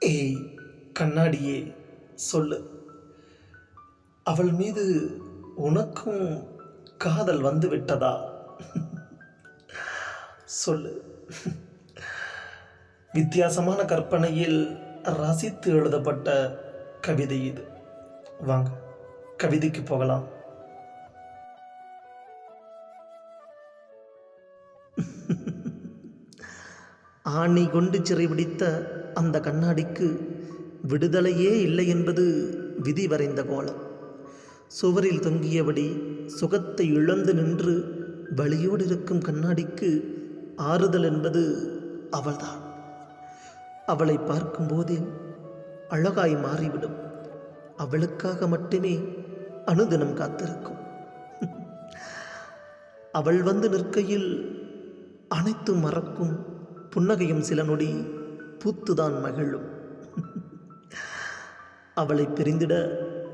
ஏய் கண்ணாடியே சொல்லு. அவள் மீது உனக்கும் காதல் வந்து விட்டதா? சொல்லு. வித்தியாசமான கற்பனையில் ரசித்து எழுதப்பட்ட கவிதை இது. வாங்க கவிதைக்கு போகலாம். ஆணி கொண்டு சிறைபிடித்த அந்த கண்ணாடிக்கு விடுதலையே இல்லை என்பது விதி வரைந்த கோலம். சுவரில் தொங்கியபடி சுகத்தை இழந்து நின்று வழியோடு இருக்கும் கண்ணாடிக்கு ஆறுதல் என்பது அவள்தான். அவளை பார்க்கும்போதே அழகாய் மாறிவிடும். அவளுக்காக மட்டுமே அனுதினம் காத்திருக்கும். அவள் வந்து நிற்கையில் அனைத்தும் மறக்கும் புன்னகையும் சில நொடி பூத்துதான் மகிழும். அவளை பிரிந்திட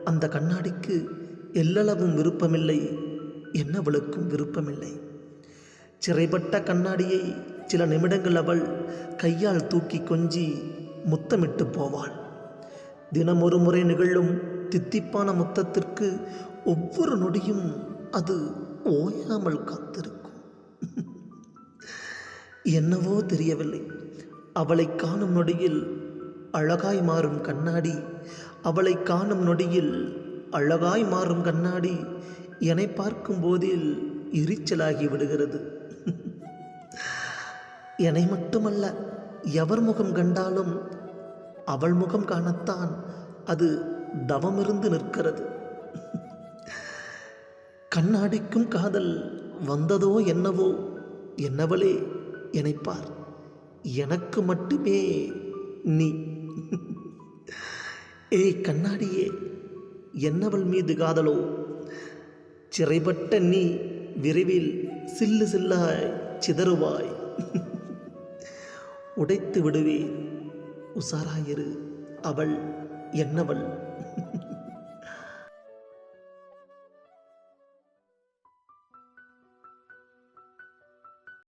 அந்த கண்ணாடிக்கு எல்லளவும் விருப்பமில்லை என்னவளுக்கும் விருப்பமில்லை. சிறைப்பட்ட கண்ணாடியை சில நிமிடங்கள் அவள் கையால் தூக்கி கொஞ்சி முத்தமிட்டு போவாள். தினம் ஒரு முறை நிகழும் தித்திப்பான முத்தத்திற்கு ஒவ்வொரு நொடியும் அது ஓயாமல் காத்திருக்கும். என்னவோ தெரியவில்லை. அவளை காணும் நொடியில் அழகாய் மாறும் கண்ணாடி. அவளை காணும் நொடியில் அழகாய் மாறும் கண்ணாடி என்னை பார்க்கும் போதில் எரிச்சலாகி விடுகிறது. என்னை மட்டுமல்ல எவர் முகம் கண்டாலும் அவள் முகம் காணத்தான் அது தவமிருந்து நிற்கிறது. கண்ணாடிக்கும் காதல் வந்ததோ என்னவோ என்னவளே நினைப்பார் எனக்கு மட்டுமே நீ. ஏய் கண்ணாடியே என்னவள் மீது காதலோ? சிறைப்பட்ட நீ விரைவில் சில்லு சில்லாய் சிதறுவாய். உடைத்து விடுவேன் உசாராயிரு அவள் என்னவள்?